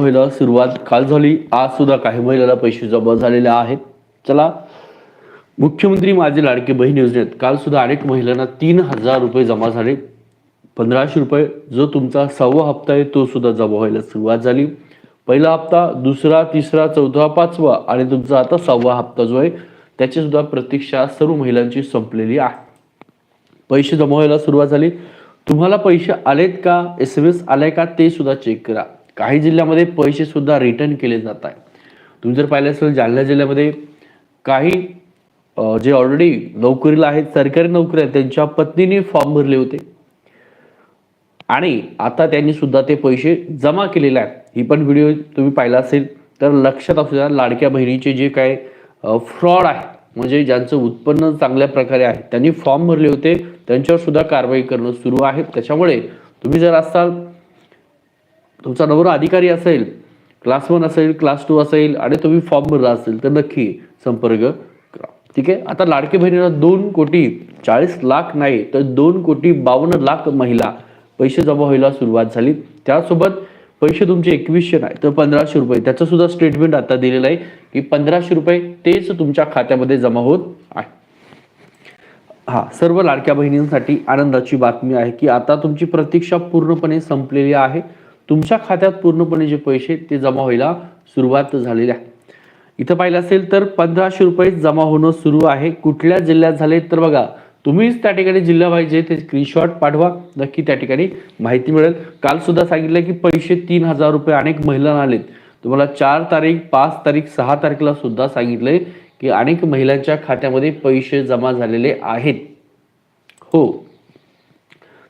व्हायला सुरुवात काल झाली. आज सुद्धा काही महिलांना पैसे जमा झालेले आहेत. चला मुख्यमंत्री माझे लाडके बहीण योजनेत काल सुद्धा अनेक महिलांना तीन हजार रुपये जमा झाले. पंधराशे रुपये जो तुमचा सहावा हप्ता आहे तो सुद्धा जमा व्हायला सुरुवात झाली. पहिला हप्ता दुसरा तिसरा चौथा पाचवा आणि तुमचा आता सहावा हप्ता जो आहे त्याची सुद्धा प्रतीक्षा सर्व महिलांची संपलेली आहे. पैसे जमा व्हायला सुरुवात झाली. तुम्हाला पैसे आलेत का? एस एम एस आलाय का? ते सुद्धा चेक करा. काही जिल्ह्यामध्ये पैसे सुद्धा रिटर्न केले जात आहे तुम्ही जर पाहिलं असेल जालना जिल्ह्यामध्ये काही जे ऑलरेडी नोकरीला आहेत सरकारी नोकरी आहेत त्यांच्या पत्नीने फॉर्म भरले होते. आणि आता त्यांनी सुद्धा ते पैसे जमा केलेले आहेत. ही पण व्हिडिओ तुम्ही पाहिला असेल तर लक्षात असू द्या लाडक्या बहिणीचे जे काय फ्रॉड आहे म्हणजे ज्यांचं उत्पन्न चांगल्या प्रकारे आहे त्यांनी फॉर्म भरले होते त्यांच्यावर सुद्धा कारवाई करणं सुरू आहे. त्याच्यामुळे तुम्ही जर असाल तुमचा नवरा अधिकारी असेल क्लास वन असेल क्लास टू असेल आणि तुम्ही फॉर्म भरला असेल तर नक्की संपर्क करा. ठीक आहे? आता लाडके बहिणीला दोन कोटी चाळीस लाख नाही तर दोन कोटी बावन्न लाख महिला पैसे जमा व्हायला सुरुवात झाली. त्यासोबत पैसे तुमचे एकवीसशे नाही तर पंधराशे रुपये. त्याचं सुद्धा स्टेटमेंट आता दिलेलं आहे की पंधराशे रुपये तेच तुमच्या खात्यामध्ये जमा होत आहे. हा सर्व लाडक्या बहिणींसाठी आनंदाची बातमी आहे की आता तुमची प्रतीक्षा पूर्णपणे संपलेली आहे. तुमच्या खात्यात पूर्णपणे जे पैसे ते जमा व्हायला सुरुवात झालेली आहे. इथं पाहिलं असेल तर पंधराशे रुपये जमा होणं सुरू आहे. कुठल्या जिल्ह्यात झाले तर बघा तुम्हीच त्या ठिकाणी जिल्हा पाहिजे ते स्क्रीनशॉट पाठवा. नक्की त्या ठिकाणी माहिती मिळेल. काल सुद्धा सांगितलं की पैसे तीन हजार रुपये अनेक महिलांना आलेत. तुम्हाला चार तारीख पाच तारीख सहा तारखेला सुद्धा सांगितलंय की अनेक महिलांच्या खात्यामध्ये पैसे जमा झालेले आहेत. हो.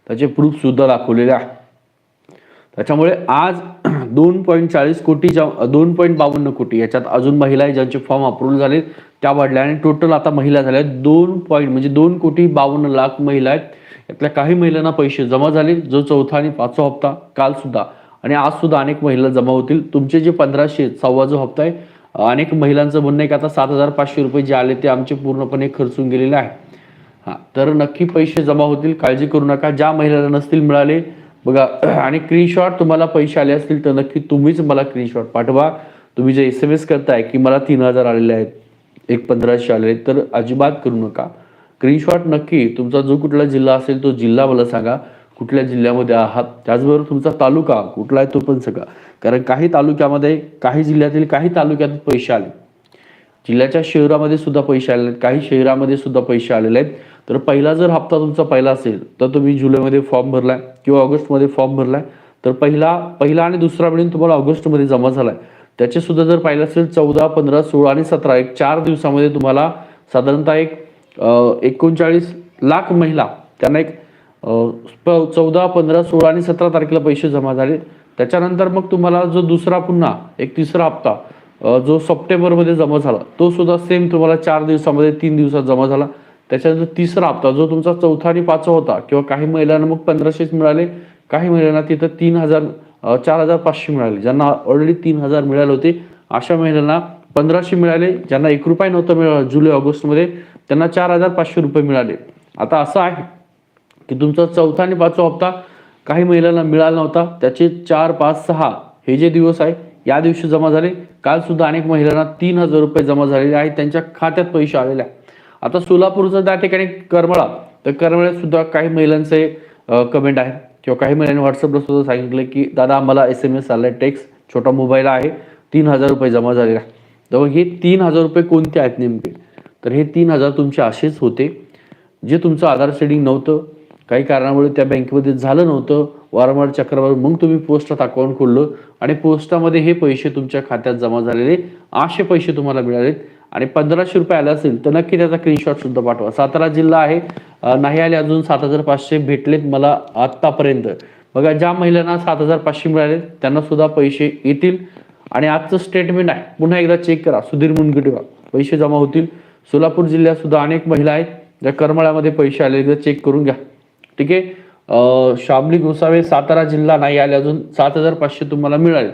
त्याचे प्रूफ सुद्धा दाखवलेले आहे. त्याच्यामुळे आज दोन पॉईंट चाळीस कोटीच्या दोन पॉईंट बावन्न कोटी याच्यात अजून महिला आहे ज्यांचे फॉर्म अप्रूव्ह झाले त्या वाढल्या आणि टोटल आता महिला झाल्या. आहेत दोन पॉईंट म्हणजे दोन कोटी बावन्न लाख महिला आहेत. यातल्या काही महिलांना पैसे जमा झाले जो चौथा आणि पाचवा हप्ता काल सुद्धा. आणि आज सुद्धा अनेक महिला जमा होतील. तुमचे जे पंधराशे सव्वा जो हप्ता आहे अनेक महिलांचं म्हणणं आहे की आता सात हजार पाचशे रुपये जे आले ते आमचे पूर्णपणे खर्चून गेलेले आहे. हा तर नक्की पैसे जमा होतील. काळजी करू नका. ज्या महिलांना नसतील मिळाले बघा आणि स्क्रीनशॉट तुम्हाला पैसे आले असतील तर नक्की तुम्हीच मला स्क्रीनशॉट पाठवा. तुम्ही जे एस एम एस करताय की मला तीन हजार आलेले आहेत एक पंधराशे आलेले आहेत तर अजिबात करू नका. स्क्रीनशॉट नक्की तुमचा जो कुठला जिल्हा असेल तो जिल्हा मला सांगा. कुठल्या जिल्ह्यामध्ये आहात त्याचबरोबर तुमचा तालुका कुठला आहे तो पण सांगा. कारण काही तालुक्यामध्ये काही जिल्ह्यातील काही तालुक्यात पैसे आले. जिल्ह्याच्या शहरामध्ये सुद्धा पैसे आलेले आहेत काही शहरामध्ये सुद्धा पैसे आलेले आहेत. तर पहिला जर हप्ता तुमचा पहिला असेल तर तुम्ही जुलैमध्ये फॉर्म भरलाय किंवा ऑगस्टमध्ये फॉर्म भरलाय तर पहिला पहिला आणि दुसरा मिळून तुम्हाला ऑगस्टमध्ये जमा झालाय. त्याचे सुद्धा जर पाहिलं असेल चौदा पंधरा सोळा आणि सतरा एक चार दिवसामध्ये तुम्हाला साधारणतः एक एकोणचाळीस लाख महिला त्यांना एक प- चौदा पंधरा सोळा आणि सतरा तारखेला पैसे जमा झाले. त्याच्यानंतर मग तुम्हाला जो दुसरा पुन्हा एक तिसरा हप्ता जो सप्टेंबरमध्ये जमा झाला तो सुद्धा सेम तुम्हाला चार दिवसामध्ये तीन दिवसात जमा झाला. त्याच्यानंतर तिसरा हप्ता जो तुमचा चौथा आणि पाचवा होता किंवा काही महिलांना मग पंधराशेच मिळाले काही महिलांना तिथं तीन हजार चार हजार पाचशे मिळाले ज्यांना ऑलरेडी तीन हजार मिळाले होते. अशा महिलांना पंधराशे मिळाले ज्यांना एक रुपये नव्हतं मिळालं जुलै ऑगस्टमध्ये त्यांना चार हजार पाचशे रुपये मिळाले. आता असं आहे की तुमचा चौथा आणि पाचवा हप्ता काही महिलांना मिळाला नव्हता त्याचे चार पाच सहा हे जे दिवस आहे या दिवशी जमा झाले. काल सुद्धा अनेक महिलांना तीन हजार रुपये जमा झालेले आहेत त्यांच्या खात्यात पैसे आलेले आहेत. आता सोलापूरचं त्या ठिकाणी करमळा. तर करमळ्यात सुद्धा काही महिलांचे कमेंट आहे किंवा काही महिलांनी व्हॉट्सअपला सुद्धा सांगितलं की दादा आम्हाला एस एम एस आलाय टेक्स छोटा मोबाईल आहे तीन हजार रुपये जमा झालेला. आहे तर हे तीन हजार रुपये कोणते आहेत नेमके? तर हे तीन हजार तुमचे असेच होते. जे तुमचं आधार सेडिंग नव्हतं काही कारणामुळे त्या बँकेमध्ये झालं नव्हतं. वारंवार चक्रवार मग तुम्ही पोस्टात अकाउंट खोललं आणि पोस्टामध्ये हे पैसे तुमच्या खात्यात जमा झालेले. असे पैसे तुम्हाला मिळालेत. आणि पंधराशे रुपये आले असेल तर नक्की त्याचा स्क्रीनशॉट सुद्धा पाठवा. सातारा जिल्हा आहे. नाही आले अजून सात हजार पाचशे भेटलेत मला आत्तापर्यंत. बघा ज्या महिलांना सात हजार पाचशे मिळाले त्यांना सुद्धा पैसे येतील. आणि आजचं स्टेटमेंट आहे. पुन्हा एकदा चेक करा. सुधीर मुनगटीवा पैसे जमा होतील. सोलापूर जिल्ह्यात सुद्धा अनेक महिला आहेत. ज्या करमळामध्ये पैसे आले एकदा चेक करून घ्या. ठीक आहे? शामली गोसावे सातारा जिल्हा नाही आले अजून. सात हजार पाचशे तुम्हाला मिळाले.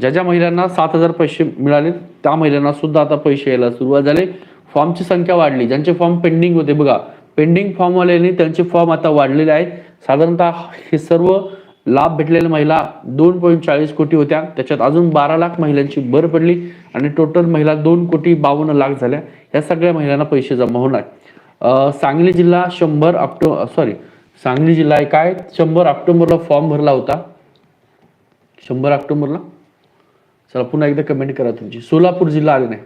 ज्या ज्या महिलांना सात हजार पैसे मिळाले त्या महिलांना सुद्धा आता पैसे यायला सुरुवात झाले. फॉर्मची संख्या वाढली. ज्यांचे फॉर्म पेंडिंग होते बघा पेंडिंग फॉर्मवाल्यांनी त्यांचे फॉर्म आता वाढलेले आहेत. साधारणतः हे सर्व लाभ भेटलेल्या महिला दोन पॉईंट चाळीस कोटी होत्या. त्याच्यात अजून बारा लाख महिलांची भर पडली आणि टोटल महिला दोन कोटी बावन्न लाख झाल्या. या सगळ्या महिलांना पैसे जमा होणार सांगली जिल्हा शंभर ऑक्टो सॉरी सांगली जिल्हा आहे. काय शंभर ऑक्टोबरला फॉर्म भरला होता. शंभर ऑक्टोबरला? चला पुन्हा एकदा कमेंट करा तुमची. सोलापूर जिल्हा आले नाही.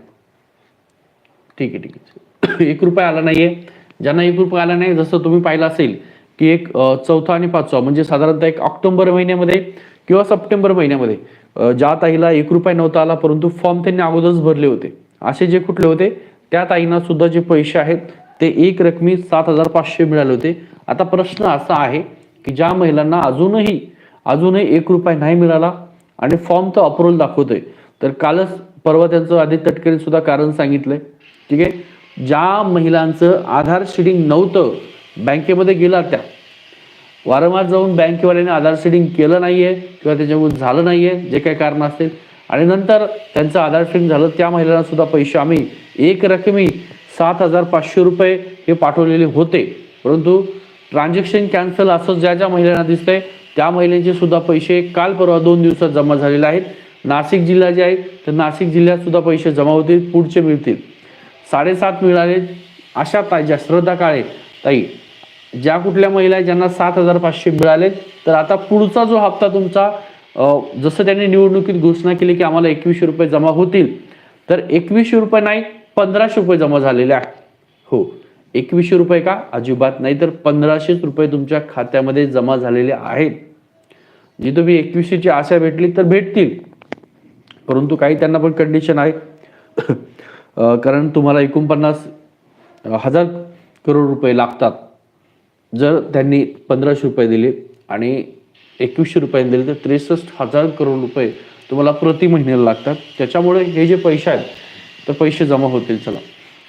ठीक आहे ठीक आहे. एक रुपया आला नाहीये. ज्यांना एक रुपया आला नाही जसं तुम्ही पाहिलं असेल की एक चौथा आणि पाचवा म्हणजे साधारणतः एक ऑक्टोबर महिन्यामध्ये किंवा सप्टेंबर महिन्यामध्ये ज्या ताईला एक रुपया नव्हता आला परंतु फॉर्म त्यांनी अगोदरच भरले होते. असे जे कुठले होते त्या ताईंना सुद्धा जे पैसे आहेत ते एक रकमी सात हजार पाचशे मिळाले होते. आता प्रश्न असा आहे की ज्या महिलांना अजूनही अजूनही एक रुपया नाही मिळाला आणि फॉर्म तर अप्रुव्हल दाखवतोय. तर कालच परवा त्यांचं आदित्य तटकरे सुद्धा कारण सांगितलंय. ठीक आहे? ज्या महिलांचं आधार शेडिंग नव्हतं बँकेमध्ये गेला त्या वारंवार जाऊन बँकेवाल्याने आधार शेडिंग केलं नाहीये किंवा त्याच्यामुळे झालं नाहीये जे काही कारण असेल आणि नंतर त्यांचं आधार शेडिंग झालं त्या महिलांना सुद्धा पैसे आम्ही एक रकमी सात हजार पाचशे रुपये हे पाठवलेले होते. परंतु ट्रान्झॅक्शन कॅन्सल असं ज्या ज्या महिलांना दिसतंय त्या महिलांचे सुद्धा पैसे काल परवा दोन दिवसात जमा झालेले आहेत. नाशिक जिल्हा जे आहे तर नाशिक जिल्ह्यात सुद्धा पैसे जमा होतील पुढचे मिळतील. साडेसात मिळाले अशा ताई ज्या श्रद्धा काळे ताई ज्या कुठल्या महिला आहेत ज्यांना सात हजार पाचशे मिळाले तर आता पुढचा जो हप्ता तुमचा जसं त्यांनी निवडणुकीत घोषणा केली की आम्हाला एकवीसशे रुपये जमा होतील तर एकवीसशे रुपये नाही पंधराशे रुपये जमा झालेले आहे. हो. एकवीसशे रुपये का? अजिबात नाही तर पंधराशेच रुपये तुमच्या खात्यामध्ये जमा झालेले आहेत. जी तुम्ही एकवीसशेची आशा भेटली तर भेटतील. परंतु काही त्यांना पण कंडिशन आहे. कारण तुम्हाला एकोणपन्नास हजार करोड रुपये लागतात. जर त्यांनी पंधराशे रुपये दिले आणि एकवीसशे रुपये दिले तर त्रेसष्ट हजार करोड रुपये तुम्हाला प्रति महिन्याला लागतात. त्याच्यामुळे हे जे पैसे आहेत तर पैसे जमा होतील. चला.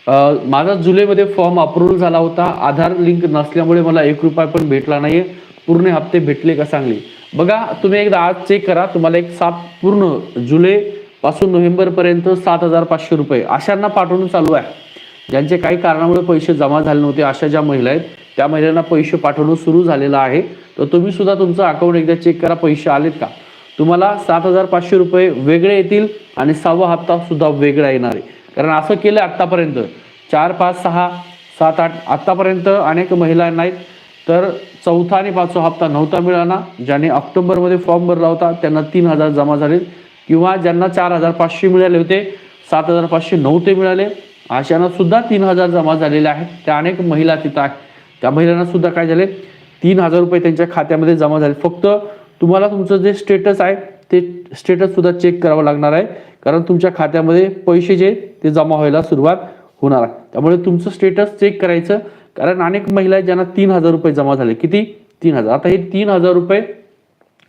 माझा जुलैमध्ये फॉर्म अप्रुव्हल झाला होता. आधार लिंक नसल्यामुळे मला एक रुपया पण भेटला नाही पूर्ण हप्ते भेटले का सांगली? बघा तुम्ही एकदा आज चेक करा. तुम्हाला एक सात पूर्ण जुलै पासून सात हजार पाचशे रुपये अशांना पाठवणं चालू आहे. ज्यांचे काही कारणामुळे पैसे जमा झाले नव्हते अशा ज्या महिला आहेत त्या महिलांना पैसे पाठवणं सुरू झालेलं आहे. तर तुम्ही सुद्धा तुमचं अकाउंट एकदा चेक करा. पैसे आलेत का? तुम्हाला सात हजार पाचशे रुपये वेगळे येतील आणि सहावा हप्ता सुद्धा वेगळा येणार आहे. कारण असं केलं आत्तापर्यंत. चार पाच सहा सात आठ आत्तापर्यंत अनेक महिला नाहीत. तर चौथा आणि पाचवा हप्ता नव्हता मिळाला. ज्याने ऑक्टोबरमध्ये फॉर्म भरला होता त्यांना तीन हजार जमा झाले. किंवा ज्यांना चार हजार पाचशे मिळाले होते सात हजार पाचशे नव्हते मिळाले. अशांना सुद्धा तीन हजार जमा झालेले आहेत. त्या अनेक महिला तिथं आहेत. त्या महिलांना सुद्धा काय झाले? तीन हजार रुपये त्यांच्या खात्यामध्ये जमा झाले. फक्त तुम्हाला तुमचं जे स्टेटस आहे ते स्टेटस सुद्धा चेक करावं लागणार आहे. कारण तुमच्या खात्यामध्ये पैसे जे ते जमा व्हायला सुरुवात होणार. आहे त्यामुळे तुमचं स्टेटस चेक करायचं. कारण अनेक महिला आहेत ज्यांना तीन हजार रुपये जमा झाले. किती? तीन हजार. आता हे तीन हजार रुपये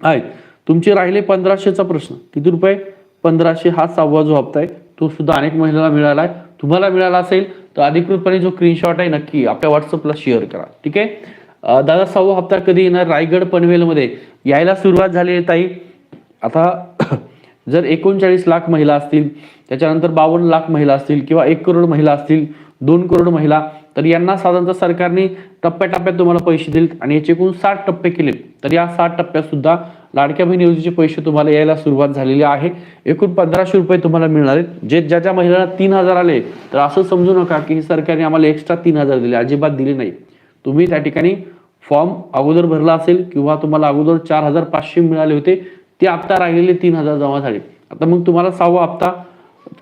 आहेत. तुमचे राहिले पंधराशेचा प्रश्न. किती रुपये? पंधराशे हा सहावा जो हप्ता आहे तो सुद्धा अनेक महिलांना मिळाला आहे तुम्हाला मिळाला असेल तर अधिकृतपणे जो स्क्रीनशॉट आहे नक्की आपल्या व्हॉट्सअपला शेअर करा. ठीक आहे? दादा सहावा हप्ता कधी येणार? रायगड पनवेलमध्ये. यायला सुरुवात झाली आहे ताई. आता जर एकोणचाळीस लाख महिला असतील त्याच्यानंतर बावन्न लाख महिला असतील किंवा एक करोड महिला असतील दोन करोड महिला तर यांना साधारणतः सरकारने टप्प्याटप्प्यात तुम्हाला पैसे दिले आणि याचे एकूण साठ टप्पे केले तर या साठ टप्प्यात सुद्धा लाडक्या बहीण योजनेचे पैसे तुम्हाला यायला सुरुवात झालेली आहे. एकूण पंधराशे रुपये तुम्हाला मिळणार आहेत. जे ज्या ज्या महिलांना तीन हजार आले तर असं समजू नका की सरकारने आम्हाला एक्स्ट्रा तीन हजार दिले अजिबात दिले नाही. तुम्ही त्या ठिकाणी फॉर्म अगोदर भरला असेल किंवा तुम्हाला अगोदर चार हजार पाचशे मिळाले होते ते हप्ता राहिलेले तीन हजार जमा झाले. आता मग तुम्हाला सहावा हप्ता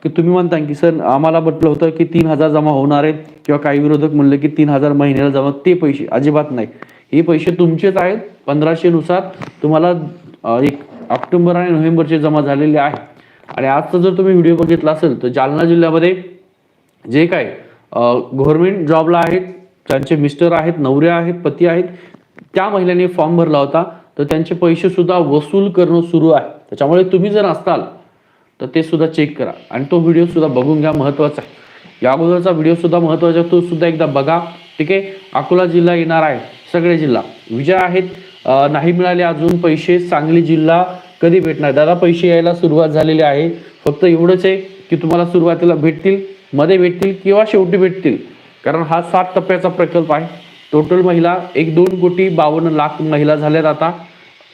की तुम्ही म्हणता की सर आम्हाला म्हटलं होतं की तीन हजार जमा होणार आहेत किंवा काही विरोधक म्हणले की तीन हजार महिन्याला जमा ते पैसे अजिबात नाही. हे पैसे तुमचेच आहेत. पंधराशे नुसार तुम्हाला एक ऑक्टोबर आणि नोव्हेंबरचे जमा झालेले आहे. आणि आजचा जर तुम्ही व्हिडिओ बघितला असेल तर जालना जिल्ह्यामध्ये जे काय गव्हर्नमेंट जॉबला आहेत त्यांचे मिस्टर आहेत नवरे आहेत पती आहेत त्या महिलांनी फॉर्म भरला होता. तर त्यांचे पैसे सुद्धा वसूल करणं सुरू आहे. त्याच्यामुळे तुम्ही जर असताल तर ते सुद्धा चेक करा. आणि तो व्हिडिओ सुद्धा बघून घ्या महत्त्वाचा आहे. या अगोदरचा व्हिडिओ सुद्धा आहे. तो सुद्धा एकदा बघा. ठीक आहे? अकोला जिल्हा येणार आहे. सगळे जिल्हा. विजय आहेत. नाही मिळाले अजून पैसे. सांगली जिल्हा कधी भेटणार? दादा पैसे यायला सुरुवात झालेली आहे. फक्त एवढंच आहे की तुम्हाला सुरुवातीला भेटतील मध्ये भेटतील किंवा शेवटी भेटतील. कारण हा सात टप्प्याचा प्रकल्प आहे. टोटल महिला एक दोन कोटी बावन्न लाख महिला झाल्यात आता.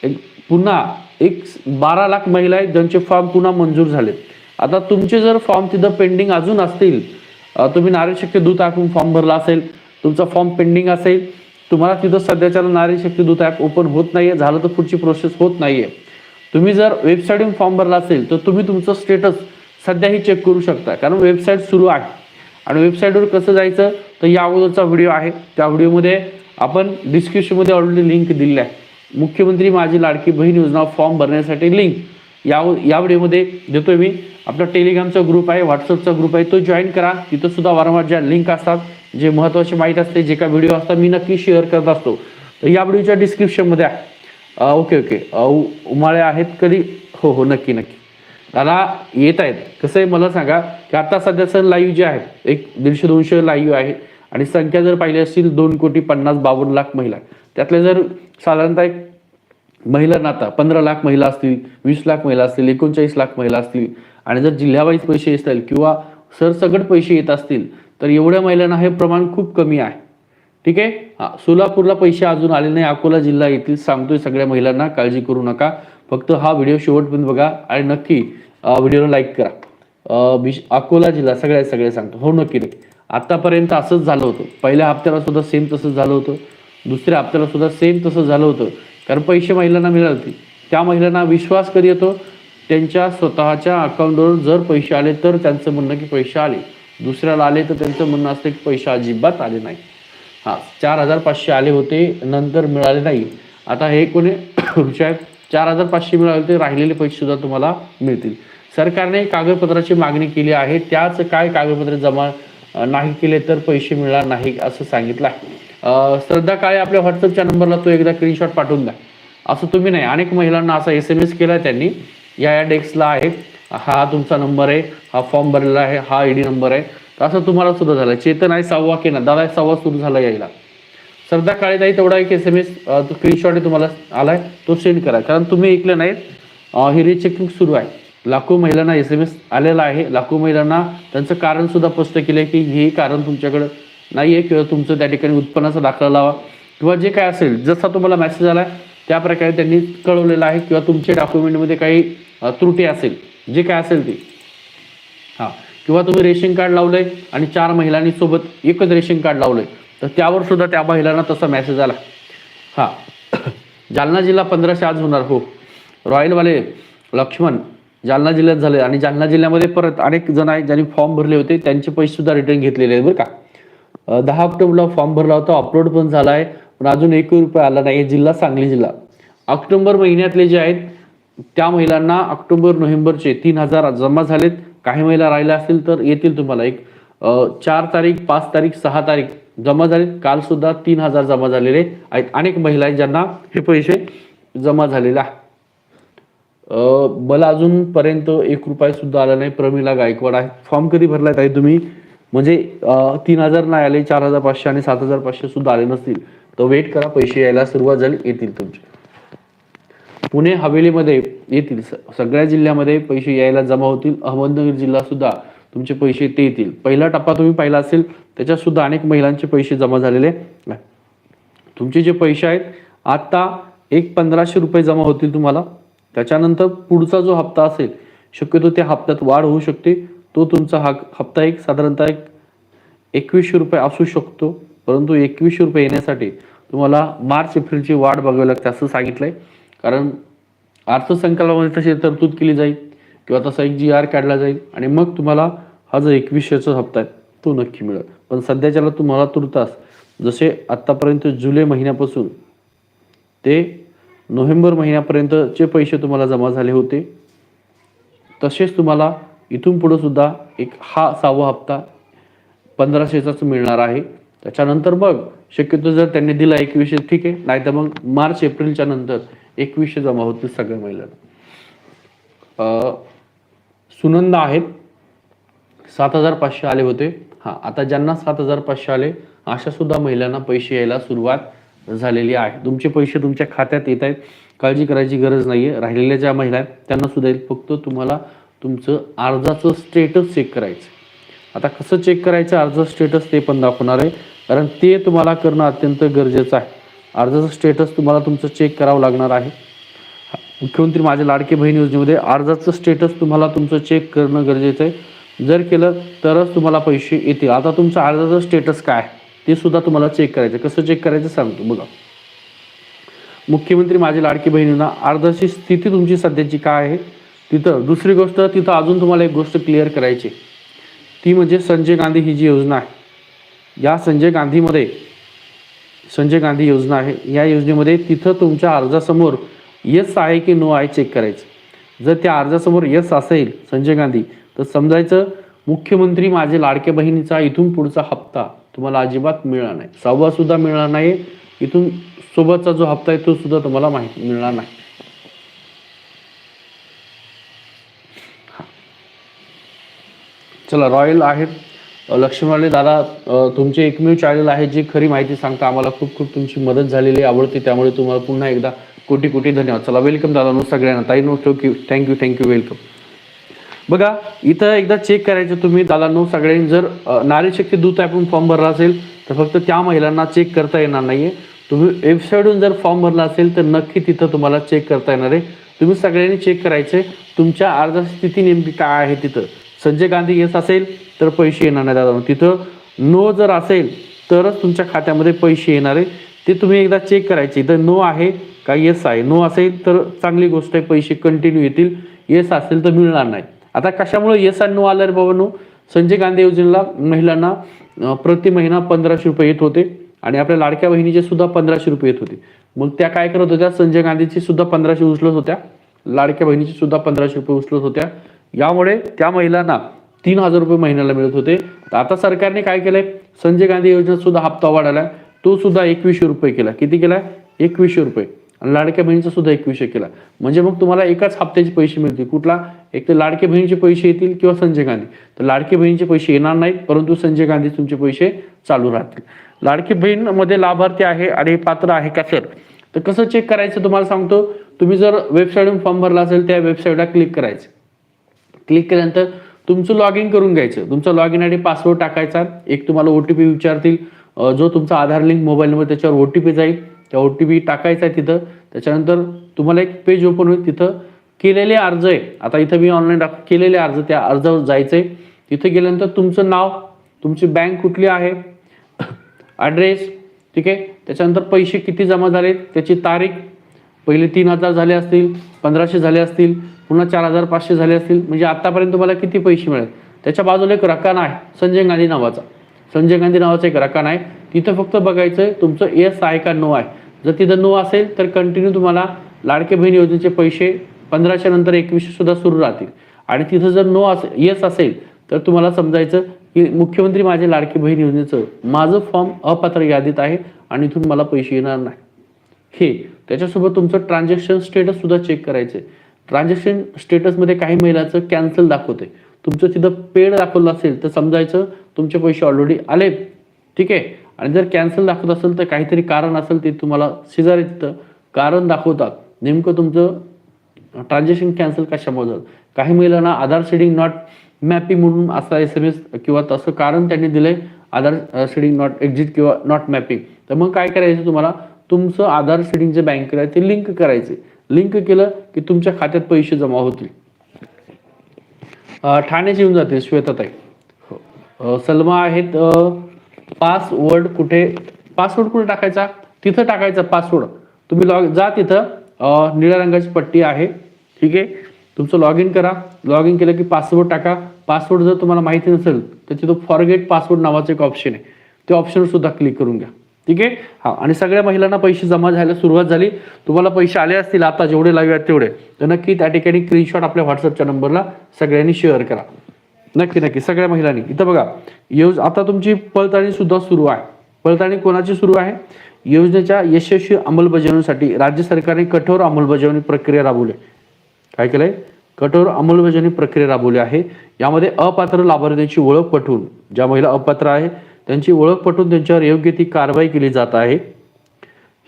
एक पुन्हा एक बारा लाख महिला आहेत ज्यांचे फॉर्म पुन्हा मंजूर झाले आता तुमचे जर फॉर्म तिथं पेंडिंग अजून असतील तुम्ही नारी शक्ती दूत ॲपहून फॉर्म भरला असेल तुमचा फॉर्म पेंडिंग असेल तुम्हाला तिथं सध्याच्या नारी शक्ती दूत ॲप ओपन होत नाही आहे झालं तर पुढची प्रोसेस होत नाही आहे तुम्ही जर वेबसाईटहून फॉर्म भरला असेल तर तुम्ही तुमचं स्टेटस सध्याही चेक करू शकता कारण वेबसाईट सुरू आहे. आणि वेबसाईटवर कसं जायचं तर या अगोदरचा व्हिडिओ आहे. त्या व्हिडिओमध्ये आपण डिस्क्रिप्शनमध्ये ऑलरेडी लिंक दिलेली आहे. मुख्यमंत्री माझी लाडकी बहीण योजना फॉर्म भरण्यासाठी लिंक या या व्हिडिओमध्ये देतोय मी. आपला टेलिग्रामचा ग्रुप आहे व्हॉट्सअपचा ग्रुप आहे तो जॉईन करा. तिथं सुद्धा वारंवार ज्या लिंक असतात जे महत्त्वाचे माहीत असते जे काय व्हिडिओ असतात मी नक्की शेअर करत असतो. तर या व्हिडिओच्या डिस्क्रिप्शनमध्ये आहे. ओके ओके उमाळे आहेत कधी? हो हो नक्की नक्की. त्याला येत आहेत. कसं आहे मला सांगा की आता सध्या सर लाईव्ह जे आहेत एक दीडशे दोनशे लाईव्ह आहे आणि संख्या जर पाहिली असतील दोन कोटी पन्नास बावन्न लाख महिला. त्यातल्या जर साधारणतः एक महिला नाता पंधरा लाख महिला असतील वीस लाख महिला असतील एकोणचाळीस लाख महिला असतील आणि जर जिल्ह्यावाईज पैसे असतील किंवा सरसकट पैसे येत असतील तर एवढ्या महिलांना हे प्रमाण खूप कमी आहे. ठीक आहे? सोलापूरला पैसे अजून आले नाही. अकोला जिल्हा येथील सांगतोय सगळ्या महिलांना काळजी करू नका. फक्त हा व्हिडिओ शेवटपर्यंत बघा आणि नक्की व्हिडिओला लाईक करा. बिश अकोला जिल्हा सगळ्या सगळ्या सांगतो. हो नक्की नक्की. आतापर्यंत असंच झालं होतं. पहिल्या हप्त्याला सुद्धा सेम तसंच झालं होतं. दुसऱ्या हप्त्याला सुद्धा सेम तसं झालं होतं. कारण पैसे महिलांना मिळाले त्या महिलांना विश्वास कधी येतो? त्यांच्या स्वतःच्या अकाउंटवर जर पैसे आले तर त्यांचं म्हणणं की पैसे आले. दुसऱ्याला आले तर त्यांचं म्हणणं असतं की पैसे अजिबात आले नाही. हां चार हजार पाचशे आले होते नंतर मिळाले नाही. आता हे कोणी साहेब चार हजार पाचशे मिळाले ते राहिलेले पैसे सुद्धा तुम्हाला मिळतील. सरकारने कागदपत्राची मागणी केली आहे. त्याच काय कागदपत्रे जमा नाही केले तर पैसे मिळणार नाही असं सांगितलं आहे. श्रद्धा काळे आपल्या व्हॉट्सअपच्या नंबरला तो एकदा स्क्रीनशॉट पाठवून द्या. असं तुम्ही नाही अनेक महिलांना असा एस एम एस केला त्यांनी. या या डेस्कला आहे. हा तुमचा नंबर आहे. हा फॉर्म भरलेला आहे. हा आय डी नंबर आहे. असं तुम्हाला सुद्धा झालं. चेतन आहे सव्वा केना दादा सव्वा सुरू झाला यायला. श्रद्धा काळेताई तेवढा एक एस एम एस स्क्रीनशॉट तुम्हाला आलाय तो सेंड करा. कारण तुम्ही ऐकलं नाहीत हे रिचेकिंग सुरू आहे. लाखो महिलांना एस एम एस आलेला आहे. लाखो महिलांना त्यांचं कारण सुद्धा स्पष्ट केलं की हे कारण तुमच्याकडं नाही आहे किंवा तुमचं त्या ठिकाणी उत्पन्नाचा दाखला लावा. किंवा जे काय असेल जसा तुम्हाला मेसेज आला त्या प्रकारे त्यांनी कळवलेलं आहे किंवा तुमच्या डॉक्युमेंटमध्ये काही त्रुटी असेल जे काय असेल ते. हां. किंवा तुम्ही रेशन कार्ड लावलंय आणि चार महिलांनी सोबत एकच रेशन कार्ड लावलंय. तर त्यावर सुद्धा त्या महिलांना तसा मेसेज आला. हां. जालना जिल्हा पंधराशे आज होणार हो. रॉयलवाले लक्ष्मण जालना जिल्ह्यात झाले आणि जालना जिल्ह्यामध्ये परत अनेक जण आहेत ज्यांनी फॉर्म भरले होते त्यांचे पैसे सुद्धा रिटर्न घेतलेले आहेत बरं का. दहा ऑक्टोबरला फॉर्म भरला होता अपलोड पण झाला आहे पण अजून एकही रुपये आला नाही जिल्हा सांगली जिल्हा. ऑक्टोबर महिन्यातले जे आहेत त्या महिलांना ऑक्टोबर नोव्हेंबरचे तीन हजार जमा झालेत. काही महिला राहिल्या असतील तर येतील तुम्हाला. एक चार तारीख पाच तारीख सहा तारीख. जमा झाले. काल सुद्धा तीन हजार जमा झालेले आहेत. अनेक महिला आहेत ज्यांना हे पैसे जमा झालेले आहे. मला अजूनपर्यंत एक रुपया सुद्धा आला नाही. प्रमिला गायकवाड आहे. फॉर्म कधी भरला ताई तुम्ही? म्हणजे तीन हजार नाही आले चार हजार पाचशे आणि सात हजार पाचशे सुद्धा आले नसतील. तर वेट करा पैसे यायला सुरुवात झाली येतील तुमचे. पुणे हवेलीमध्ये येतील. सगळ्या जिल्ह्यामध्ये पैसे यायला जमा होतील. अहमदनगर जिल्हा सुद्धा तुमचे पैसे ते येतील. पहिला टप्पा तुम्ही पाहिला असेल त्याच्यात सुद्धा अनेक महिलांचे पैसे जमा झालेले तुमचे जे पैसे आहेत आता एक पंधराशे रुपये जमा होतील तुम्हाला. त्याच्यानंतर पुढचा जो हप्ता असेल शक्यतो त्या हप्त्यात वाढ होऊ शकते. तो तुमचा हा हप्ता एक साधारणतः एक एकवीसशे रुपये असू शकतो. परंतु एकवीसशे रुपये येण्यासाठी तुम्हाला मार्च एप्रिलची वाढ बघावी लागते असं सांगितलंय. कारण अर्थसंकल्पामध्ये तशी तरतूद केली जाईल. किंवा तसा एक जी आर काढला जाईल आणि मग तुम्हाला हा जो एकवीसशेचा हप्ता आहे तो नक्की मिळेल. पण सध्याच्याला तुम्हाला तुर्तास जसे आत्तापर्यंत जुलै महिन्यापासून ते नोव्हेंबर महिन्यापर्यंतचे पैसे तुम्हाला जमा झाले होते तसेच तुम्हाला इथून पुढं सुद्धा एक हा सहावा हप्ता पंधराशेचाच मिळणार आहे. त्याच्यानंतर बघ शक्यतो जर त्यांनी दिला एकवीसशे ठीक आहे. नाही तर मग मार्च एप्रिलच्या नंतर एकवीसशे जमा होतील सगळ्या महिलांना. सुनंदा आहेत. सात हजार पाचशे आले होते. हां आता ज्यांना सात हजार पाचशे आले अशा सुद्धा महिलांना पैसे यायला सुरुवात झालेली आहे. तुमचे पैसे तुमच्या खात्यात येत आहेत. काळजी करायची गरज नाही आहे राहिलेल्या ज्या महिला आहेत त्यांना सुद्धा येईल. फक्त तुम्हाला तुमचं अर्जाचं स्टेटस चेक करायचं आता कसं चेक करायचं? अर्ज स्टेटस ते पण दाखवणार आहे. कारण ते तुम्हाला करणं अत्यंत गरजेचं आहे. अर्जाचं स्टेटस तुम्हाला तुमचं चेक करावं लागणार आहे. मुख्यमंत्री माझ्या लाडके बहीण योजनेमध्ये अर्जाचं स्टेटस तुम्हाला तुमचं चेक करणं गरजेचं आहे. जर केलं तरच तुम्हाला पैसे येतील आता तुमचं अर्जाचं स्टेटस काय आहे? ते सुद्धा तुम्हाला चेक करायचं आहे. कसं चेक करायचं सांगतो बघा. मुख्यमंत्री माझी लाडकी बहिणींना अर्जाची स्थिती तुमची सध्याची काय आहे? तिथं दुसरी गोष्ट तिथं अजून तुम्हाला एक गोष्ट क्लिअर करायची ती म्हणजे संजय गांधी ही जी योजना आहे. या संजय गांधीमध्ये संजय गांधी योजना आहे. या योजनेमध्ये तिथं तुमच्या अर्जासमोर यस आहे की नो आहे चेक करायचं. जर त्या अर्जासमोर यस असेल संजय गांधी तर समजायचं मुख्यमंत्री माझे लाडक्या बहिणीचा इथून पुढचा हप्ता तुम्हाला अजिबात मिळणार नाही. सहावा सुद्धा मिळणार नाही इथून सोबतचा जो हप्ता आहे तो सुद्धा तुम्हाला माहिती मिळणार नाही. चला रॉयल आहेत. अ, लक्ष्मणवाले दादा तुमचे एकमेव चॅनल आहे जे खरी माहिती सांगता आम्हाला खूप खूप तुमची मदत झालेली आवडते त्यामुळे तुम्हाला पुन्हा एकदा कोटी कोटी धन्यवाद. चला वेलकम दादा नो सगळ्यांना ताई no thank you thank you thank you welcome बघा इथं एकदा चेक करायचं तुम्ही दादा नो सगळ्यांनी जर नारी शक्ती दूत ॲपून फॉर्म भरला असेल तर फक्त त्या महिलांना चेक करता येणार नाहीये. तुम्ही वेबसाईटहून जर फॉर्म भरला असेल तर नक्की तिथं तुम्हाला चेक करता येणार आहे. तुम्ही सगळ्यांनी चेक करायचे तुमच्या अर्जाची स्थिती नेमकी काय आहे तिथं? संजय गांधी येस असेल तर पैसे येणार नाही दादा तिथं नो जर असेल तरच तुमच्या खात्यामध्ये पैसे येणार आहे. ते तुम्ही एकदा चेक करायचे. इथं नो आहे का येस आहे नो असेल तर चांगली गोष्ट आहे पैसे कंटिन्यू येतील. येस असेल तर मिळणार नाही. आता कशामुळे येस आणि नो आलं रे बाबा नो? संजय गांधी योजनेला महिलांना प्रति महिना पंधराशे रुपये येत होते आणि आपल्या लाडक्या बहिणीचे सुद्धा पंधराशे रुपये येत होते. मग त्या काय करत होत्या? संजय गांधीची सुद्धा पंधराशे उचलत होत्या. लाडक्या बहिणीची सुद्धा पंधराशे रुपये उचलत होत्या. यामुळे त्या महिलांना तीन हजार रुपये महिन्याला मिळत होते. तर आता सरकारने काय केलंय? संजय गांधी योजनेत सुद्धा हप्ता वाढायला तो सुद्धा एकवीसशे रुपये केला. किती केला? एकवीसशे रुपये. आणि लाडक्या बहिणीचा सुद्धा एक विषय केला. म्हणजे मग तुम्हाला एकाच हप्त्याचे पैसे मिळतील. कुठला? एक तर लाडक्या बहिणीचे पैसे येतील किंवा संजय गांधी. तर लाडकी बहिणीचे पैसे येणार नाहीत परंतु संजय गांधी तुमचे पैसे चालू राहतील. लाडकी बहीणमध्ये लाभार्थी आहे आणि पात्र आहे का सर? तर कसं चेक करायचं तुम्हाला सांगतो. तुम्ही जर वेबसाईटवरून फॉर्म भरला असेल त्या वेबसाईटला क्लिक करायचं. क्लिक केल्यानंतर तुमचं लॉग इन करून घ्यायचं. तुमचा log in I D password टाकायचा. एक तुम्हाला ओ टी पी विचारतील. जो तुमचा आधार लिंक मोबाईल नंबर त्याच्यावर ओ टी पी जाईल. त्या ओ टी पी टाकायचा आहे तिथं. त्याच्यानंतर तुम्हाला एक पेज ओपन होईल. तिथं केलेले अर्ज आहे. आता इथं मी ऑनलाईन टाक केलेले अर्ज त्या अर्जावर जायचं आहे तिथं गेल्यानंतर तुमचं नाव तुमची बँक कुठली आहे ॲड्रेस ठीक आहे? त्याच्यानंतर पैसे किती जमा झाले त्याची तारीख पहिले तीन हजार झाले असतील पंधराशे झाले असतील पुन्हा चार हजार पाचशे झाले असतील. म्हणजे आत्तापर्यंत तुम्हाला किती पैसे मिळेल त्याच्या बाजूला एक रकान आहे संजय गांधी नावाचा. संजय गांधी नावाचा एक रकान आहे. तिथं फक्त बघायचं आहे तुमचं येस आहे का नो आहे. जर तिथं नो असेल तर कंटिन्यू तुम्हाला लाडके बहीण योजनेचे पैसे पंधराशे नंतर एकवीसशे सुद्धा सुरू राहतील. आणि तिथं जर नो असेल येस असेल तर तुम्हाला समजायचं की मुख्यमंत्री माझे लाडकी बहीण योजनेचं माझं फॉर्म अपात्र यादीत आहे आणि इथून मला पैसे येणार नाही. हे त्याच्यासोबत तुमचं ट्रान्झॅक्शन स्टेटस सुद्धा चेक करायचं ट्रान्झॅक्शन स्टेटसमध्ये काही महिलाचं कॅन्सल दाखवते तुमचं तिथं पेड दाखवलं असेल तर समजायचं तुमचे पैसे ऑलरेडी आले ठीक आहे? आणि जर कॅन्सल दाखवत असेल तर काहीतरी कारण असेल ते तुम्हाला शेजारी तिथं कारण दाखवतात. नेमकं तुमचं ट्रान्झॅक्शन कॅन्सल कशामुळे झालं? काही महिलांना आधार शेडिंग नॉट मॅपिंग म्हणून असा एस एम एस किंवा तसं कारण त्यांनी दिलंय आधार शेडिंग नॉट एक्झिट किंवा नॉट मॅपिंग तर मग काय करायचं तुम्हाला? तुमचं आधार शेडिंग जे बँकेला आहे ते लिंक करायचे लिंक केलं की तुमच्या खात्यात पैसे जमा होतील. ठाण्याची ठाण्याचे येऊन जातील श्वेताताई. हो. सलमा आहेत पासवर्ड कुठे पासवर्ड कुठे टाकायचा? तिथं टाकायचा पासवर्ड तुम्ही लॉग जा तिथं निळ्या रंगाची पट्टी आहे. ठीक आहे? तुमचं लॉग इन करा. लॉग इन केलं की पासवर्ड टाका. पासवर्ड जर तुम्हाला माहिती नसेल तर तिथं फॉरगेट पासवर्ड नावाचं एक ऑप्शन आहे. ते ऑप्शन सुद्धा क्लिक करून घ्या. ठीक आहे? हा आणि सगळ्या महिलांना पैसे जमा झायला सुरुवात झाली. तुम्हाला पैसे आले असतील आता जेवढे लावूयात तेवढे. तर नक्की त्या ठिकाणी स्क्रीनशॉट आपल्या व्हॉट्सअपच्या नंबरला सगळ्यांनी शेअर करा. नक्की नक्की. सगळ्या महिलांनी. इथं बघा योज आता तुमची पळताळणी सुद्धा सुरू आहे. पळताळणी कोणाची सुरू आहे? योजनेच्या यशस्वी अंमलबजावणीसाठी राज्य सरकारने कठोर अंमलबजावणी प्रक्रिया राबवली. आहे. काय केलंय? कठोर अंमलबजावणी प्रक्रिया राबवली आहे. यामध्ये अपात्र लाभार्थ्यांची ओळख पटवून ज्या महिला अपात्र आहे त्यांची ओळख पटवून त्यांच्यावर योग्य ती कारवाई केली जात आहे.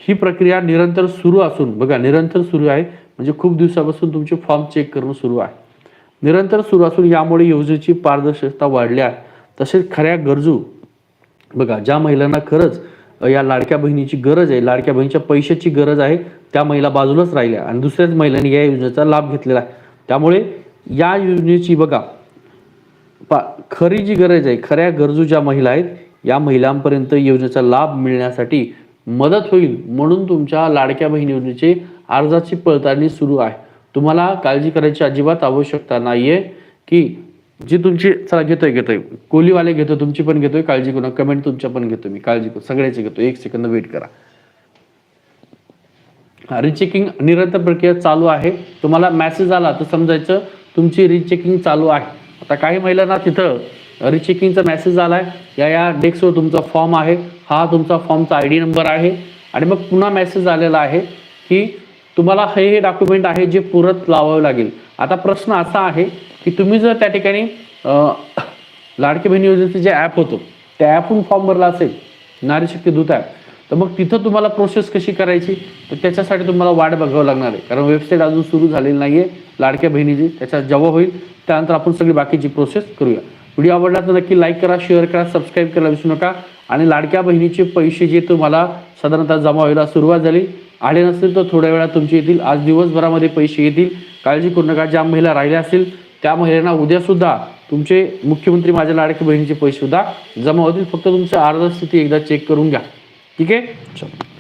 ही प्रक्रिया निरंतर सुरू असून बघा निरंतर सुरू आहे. म्हणजे खूप दिवसापासून तुमचे फॉर्म चेक करणं सुरू आहे. निरंतर सुरू असून यामुळे योजनेची पारदर्शकता वाढली आहे. तसेच खऱ्या गरजू बघा ज्या महिलांना खरंच या लाडक्या बहिणीची गरज आहे लाडक्या बहिणीच्या पैशाची गरज आहे त्या महिला बाजूलाच राहिल्या आणि दुसऱ्याच महिलांनी या योजनेचा लाभ घेतलेला आहे. त्यामुळे या योजनेची बघा पा खरी जी गरज आहे खऱ्या गरजू ज्या महिला आहेत या महिलांपर्यंत योजनेचा लाभ मिळण्यासाठी मदत होईल म्हणून तुमच्या लाडक्या बहीण योजनेचे अर्जाची पडताळणी सुरू आहे. तुम्हाला काळजी करायची अजिबात आवश्यकता नाहीये की जी तुमची चला घेतोय घेतोय. कोलीवाले घेतो तुमची पण घेतोय काळजी करू नका. कमेंट तुमच्या पण घेतो मी. काळजी करू सगळ्याची घेतो एक सेकंद वेट करा. रिचेकिंग निरंतर प्रक्रिया चालू आहे. तुम्हाला मॅसेज आला तर समजायचं तुमची रिचेकिंग चालू आहे. आता काही महिलांना तिथं रिचेकिंगचा मेसेज आलाय. या या डेस्कवर तुमचा फॉर्म आहे. हा तुमचा फॉर्मचा आय डी नंबर आहे. आणि मग पुन्हा मेसेज आलेला आहे की तुम्हाला हे हे डॉक्युमेंट आहे जे पुरत लावावे लागेल. आता प्रश्न असा आहे की तुम्ही जर त्या ठिकाणी लाडकी बहिणी योजनेचं जे ॲप होतं त्या ॲपहून फॉर्म भरला असेल नारी शक्ती दूत ॲप तर मग तिथं तुम्हाला प्रोसेस कशी करायची? तर त्याच्यासाठी तुम्हाला वाट बघावं लागणार आहे. कारण वेबसाईट अजून सुरू झालेली नाही आहे लाडक्या बहिणीची त्याच्यात जेव्हा होईल. त्यानंतर आपण सगळी बाकीची प्रोसेस करूया. व्हिडिओ आवडला तर नक्की लाईक करा शेअर करा सबस्क्राईब करायला विसरू नका. आणि लाडक्या बहिणीचे पैसे जे तुम्हाला साधारणतः जमा व्हायला सुरुवात झाली आले नसतील तर थोड्या वेळात तुमचे येतील. आज दिवसभरामध्ये पैसे येतील. काळजी करू नका. ज्या महिला राहिल्या असतील त्या महिलांना उद्यासुद्धा तुमचे मुख्यमंत्री माझ्या लाडकी बहिणीचे पैसेसुद्धा जमा होतील. फक्त तुमची अर्ध स्थिती एकदा चेक करून घ्या. ठीक आहे? चलो.